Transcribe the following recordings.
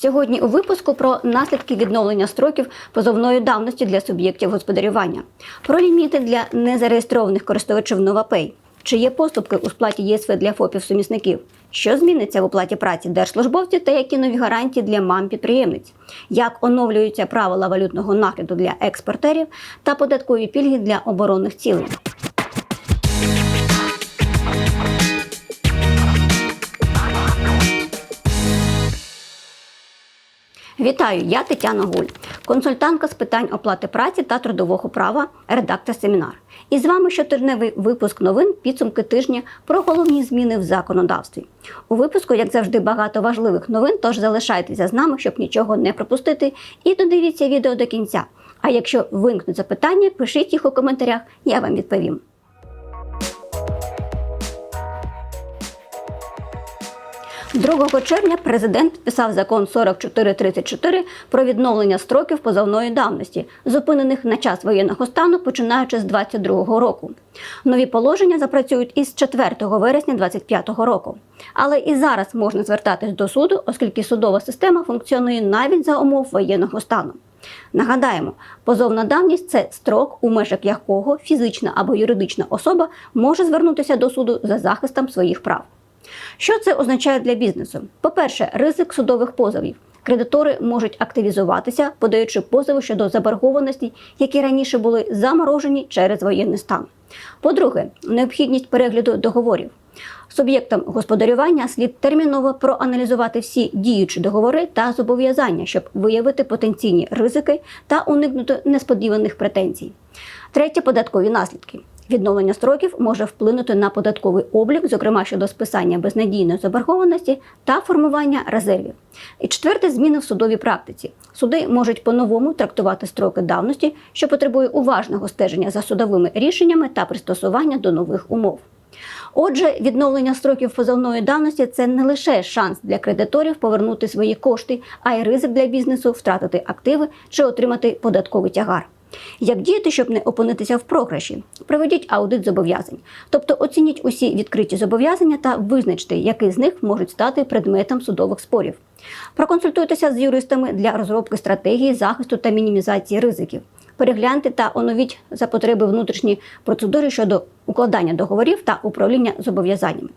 Сьогодні у випуску про наслідки відновлення строків позовної давності для суб'єктів господарювання, про ліміти для незареєстрованих користувачів NovaPay, чи є поступки у сплаті ЄСВ для ФОПів-сумісників, що зміниться в оплаті праці держслужбовців та які нові гарантії для мам-підприємниць, як оновлюються правила валютного нагляду для експортерів та податкові пільги для оборонних цілей. Вітаю, я Тетяна Гуль, консультантка з питань оплати праці та трудового права, редактор семінар. І з вами щотижневий випуск новин підсумки тижня про головні зміни в законодавстві. У випуску, як завжди, багато важливих новин, тож залишайтеся з нами, щоб нічого не пропустити, і додивіться відео до кінця. А якщо виникнуть запитання, пишіть їх у коментарях, я вам відповім. Другого червня президент підписав закон 4434 про відновлення строків позовної давності, зупинених на час воєнного стану, починаючи з 2022 року. Нові положення запрацюють із 4 вересня 2025 року. Але і зараз можна звертатись до суду, оскільки судова система функціонує навіть за умов воєнного стану. Нагадаємо, позовна давність це строк, у межах якого фізична або юридична особа може звернутися до суду за захистом своїх прав. Що це означає для бізнесу? По-перше, ризик судових позовів. Кредитори можуть активізуватися, подаючи позови щодо заборгованості, які раніше були заморожені через воєнний стан. По-друге, необхідність перегляду договорів. Суб'єктам господарювання слід терміново проаналізувати всі діючі договори та зобов'язання, щоб виявити потенційні ризики та уникнути несподіваних претензій. Третє податкові наслідки. Відновлення строків може вплинути на податковий облік, зокрема щодо списання безнадійної заборгованості та формування резервів. І четверте зміни в судовій практиці. Суди можуть по-новому трактувати строки давності, що потребує уважного стеження за судовими рішеннями та пристосування до нових умов. Отже, відновлення строків позовної давності це не лише шанс для кредиторів повернути свої кошти, а й ризик для бізнесу втратити активи чи отримати податковий тягар. Як діяти, щоб не опинитися в програші? Проведіть аудит зобов'язань, тобто оцініть усі відкриті зобов'язання та визначте, які з них можуть стати предметом судових спорів. Проконсультуйтеся з юристами для розробки стратегії захисту та мінімізації ризиків. Перегляньте та оновіть за потреби внутрішні процедури щодо укладання договорів та управління зобов'язаннями.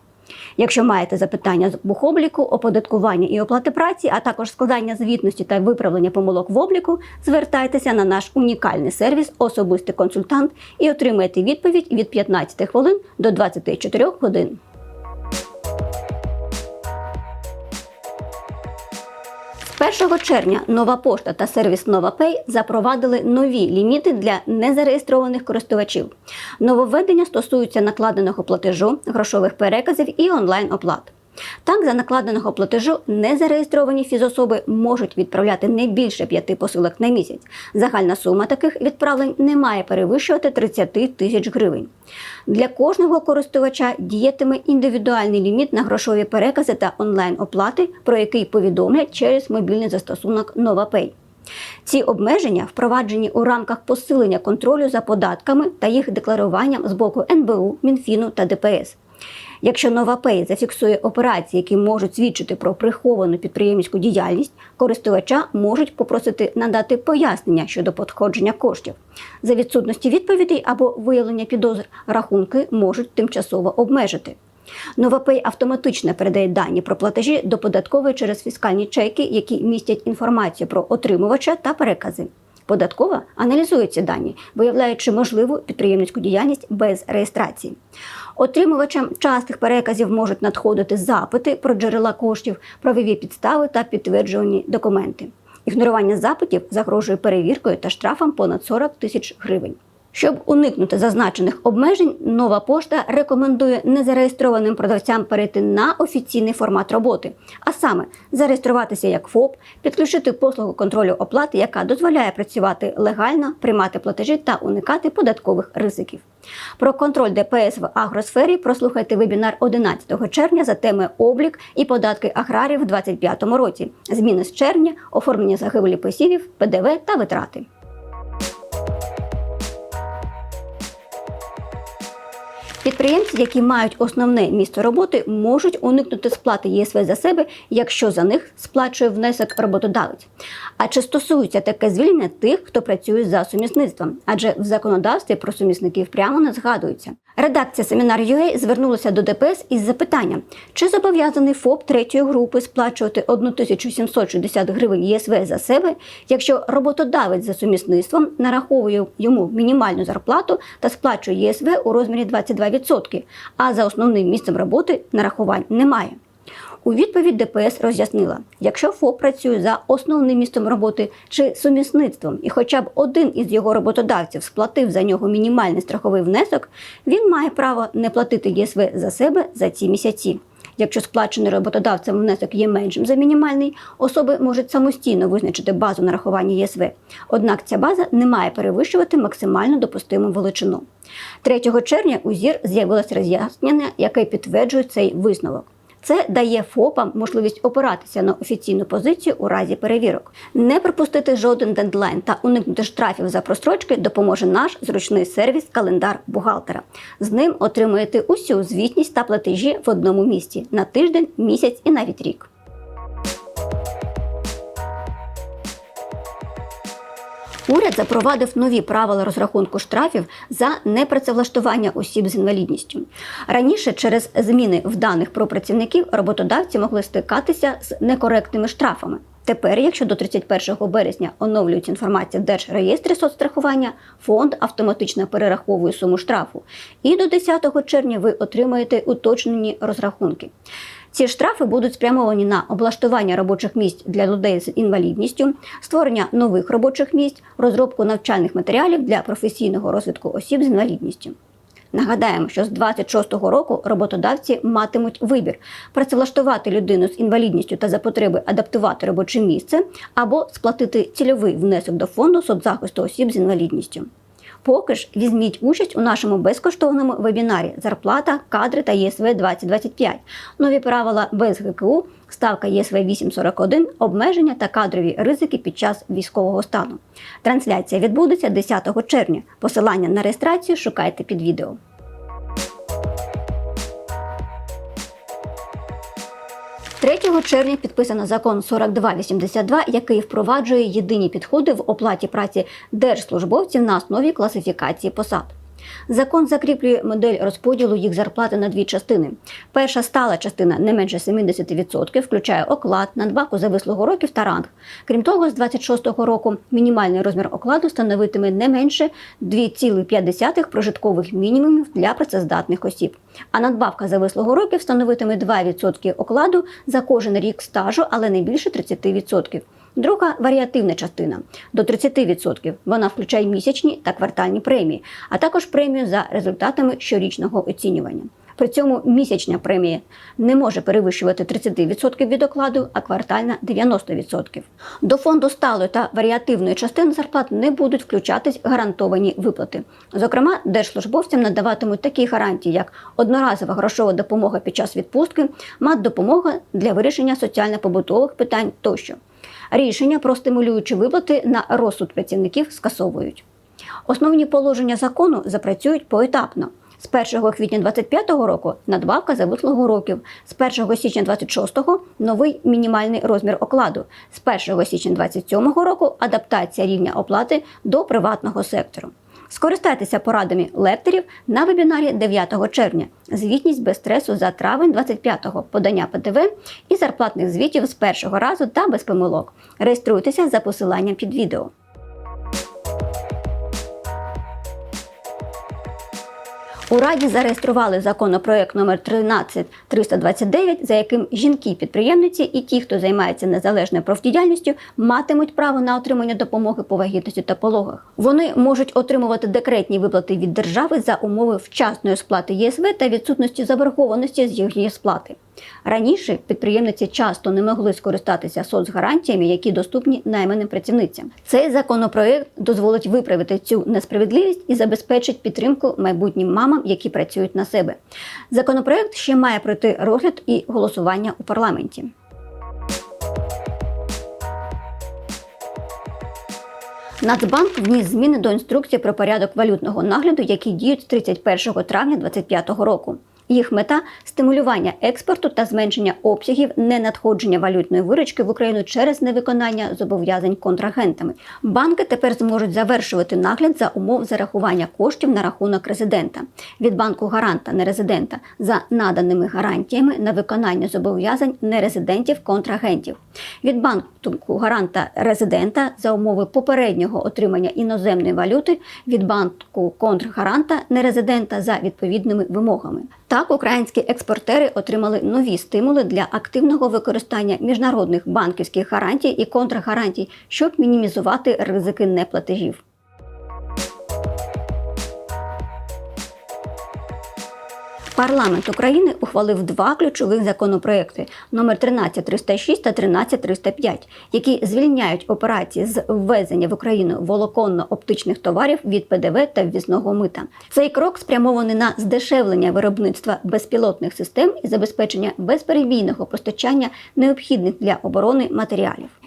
Якщо маєте запитання з бухобліку, оподаткування і оплати праці, а також складання звітності та виправлення помилок в обліку, звертайтеся на наш унікальний сервіс Особистий консультант і отримайте відповідь від 15 хвилин до 24 годин. 1 червня нова пошта та сервіс NovaPay запровадили нові ліміти для незареєстрованих користувачів. Нововведення стосуються накладеного платежу, грошових переказів і онлайн-оплат. Так, за накладеного платежу незареєстровані фізособи можуть відправляти не більше п'яти посилок на місяць. Загальна сума таких відправлень не має перевищувати 30 тисяч гривень. Для кожного користувача діятиме індивідуальний ліміт на грошові перекази та онлайн-оплати, про який повідомлять через мобільний застосунок NovaPay. Ці обмеження впроваджені у рамках посилення контролю за податками та їх декларуванням з боку НБУ, Мінфіну та ДПС. Якщо NovaPay зафіксує операції, які можуть свідчити про приховану підприємницьку діяльність, користувача можуть попросити надати пояснення щодо подходження коштів. За відсутності відповідей або виявлення підозр рахунки можуть тимчасово обмежити. NovaPay автоматично передає дані про платежі до податкової через фіскальні чеки, які містять інформацію про отримувача та перекази. Податкова аналізує ці дані, виявляючи можливу підприємницьку діяльність без реєстрації. Отримувачам частих переказів можуть надходити запити про джерела коштів, правові підстави та підтверджувані документи. Ігнорування запитів загрожує перевіркою та штрафом понад 40 тисяч гривень. Щоб уникнути зазначених обмежень, нова пошта рекомендує незареєстрованим продавцям перейти на офіційний формат роботи, а саме зареєструватися як ФОП, підключити послугу контролю оплати, яка дозволяє працювати легально, приймати платежі та уникати податкових ризиків. Про контроль ДПС в агросфері прослухайте вебінар 11 червня за теми облік і податки аграрів у 2025 році. Зміни з червня, оформлення загибелі посівів, ПДВ та витрати. Підприємці, які мають основне місце роботи, можуть уникнути сплати ЄСВ за себе, якщо за них сплачує внесок роботодавець. А чи стосується таке звільнення тих, хто працює за сумісництвом? Адже в законодавстві про сумісників прямо не згадується. Редакція семінар UA звернулася до ДПС із запитанням, чи зобов'язаний ФОП третьої групи сплачувати 1760 гривень ЄСВ за себе, якщо роботодавець за сумісництвом нараховує йому мінімальну зарплату та сплачує ЄСВ у розмірі 22%, а за основним місцем роботи нарахувань немає. У відповідь ДПС роз'яснила, якщо ФОП працює за основним місцем роботи чи сумісництвом, і хоча б один із його роботодавців сплатив за нього мінімальний страховий внесок, він має право не платити ЄСВ за себе за ці місяці. Якщо сплачений роботодавцем внесок є меншим за мінімальний, особи можуть самостійно визначити базу нарахування ЄСВ. Однак ця база не має перевищувати максимально допустиму величину. 3 червня у ЗІР з'явилось роз'яснення, яке підтверджує цей висновок. Це дає ФОПам можливість опиратися на офіційну позицію у разі перевірок. Не пропустити жоден дедлайн та уникнути штрафів за прострочки допоможе наш зручний сервіс Календар бухгалтера. З ним отримуєте усю звітність та платежі в одному місці на тиждень, місяць і навіть рік. Уряд запровадив нові правила розрахунку штрафів за непрацевлаштування осіб з інвалідністю. Раніше через зміни в даних про працівників роботодавці могли стикатися з некоректними штрафами. Тепер, якщо до 31 березня оновлюється інформація в Держреєстрі соцстрахування, фонд автоматично перераховує суму штрафу. І до 10 червня ви отримаєте уточнені розрахунки. Ці штрафи будуть спрямовані на облаштування робочих місць для людей з інвалідністю, створення нових робочих місць, розробку навчальних матеріалів для професійного розвитку осіб з інвалідністю. Нагадаємо, що з 26-го року роботодавці матимуть вибір працевлаштувати людину з інвалідністю та за потреби адаптувати робоче місце або сплатити цільовий внесок до фонду соцзахисту осіб з інвалідністю. Поки ж візьміть участь у нашому безкоштовному вебінарі Зарплата, кадри та ЄСВ 2025. Нові правила без ГКУ, ставка ЄСВ 841, обмеження та кадрові ризики під час військового стану. Трансляція відбудеться 10 червня. Посилання на реєстрацію шукайте під відео. 3 червня підписано закон 4282, який впроваджує єдині підходи в оплаті праці держслужбовців на основі класифікації посад. Закон закріплює модель розподілу їх зарплати на дві частини. Перша стала частина не менше 70%, включає оклад, надбавку за вислугу років та ранг. Крім того, з 26-го року мінімальний розмір окладу становитиме не менше 2,5 прожиткових мінімумів для працездатних осіб. А надбавка за вислугу років становитиме 2% окладу за кожен рік стажу, але не більше 30%. Друга варіативна частина до 30%. Вона включає місячні та квартальні премії, а також премію за результатами щорічного оцінювання. При цьому місячна премія не може перевищувати 30% від окладу, а квартальна 90%. До фонду сталої та варіативної частини зарплат не будуть включатись гарантовані виплати. Зокрема, держслужбовцям надаватимуть такі гарантії, як одноразова грошова допомога під час відпустки, мат-допомога для вирішення соціально-побутових питань тощо. Рішення про стимулюючі виплати на розсуд працівників скасовують. Основні положення закону запрацюють поетапно. З 1 квітня 2025 року надбавка за вислугу років, з 1 січня 2026 новий мінімальний розмір окладу, з 1 січня 2027 року адаптація рівня оплати до приватного сектору. Скористайтеся порадами лекторів на вебінарі 9 червня. Звітність без стресу за травень 25-го, подання ПДВ і зарплатних звітів з першого разу та без помилок. Реєструйтеся за посиланням під відео. У Раді зареєстрували законопроект номер 13329, за яким жінки-підприємниці і ті, хто займається незалежною профдіяльністю, матимуть право на отримання допомоги по вагітності та пологах. Вони можуть отримувати декретні виплати від держави за умови вчасної сплати ЄСВ та відсутності заборгованості з їхньої сплати. Раніше підприємниці часто не могли скористатися соцгарантіями, які доступні найманим працівницям. Цей законопроект дозволить виправити цю несправедливість і забезпечить підтримку майбутнім мамам, які працюють на себе. Законопроект ще має пройти розгляд і голосування у парламенті. Нацбанк вніс зміни до інструкції про порядок валютного нагляду, які діють з 31 травня 2025 року. Їх мета стимулювання експорту та зменшення обсягів ненадходження валютної виручки в Україну через невиконання зобов'язань контрагентами. Банки тепер зможуть завершувати нагляд за умов зарахування коштів на рахунок резидента від банку гаранта нерезидента за наданими гарантіями на виконання зобов'язань нерезидентів контрагентів від банку гаранта резидента за умови попереднього отримання іноземної валюти від банку контргаранта нерезидента за відповідними вимогами. Так, українські експортери отримали нові стимули для активного використання міжнародних банківських гарантій і контргарантій, щоб мінімізувати ризики неплатежів. Парламент України ухвалив два ключових законопроекти номер 13306 та 13305, які звільняють операції з ввезення в Україну волоконно-оптичних товарів від ПДВ та ввізного мита. Цей крок спрямований на здешевлення виробництва безпілотних систем і забезпечення безперебійного постачання необхідних для оборони матеріалів.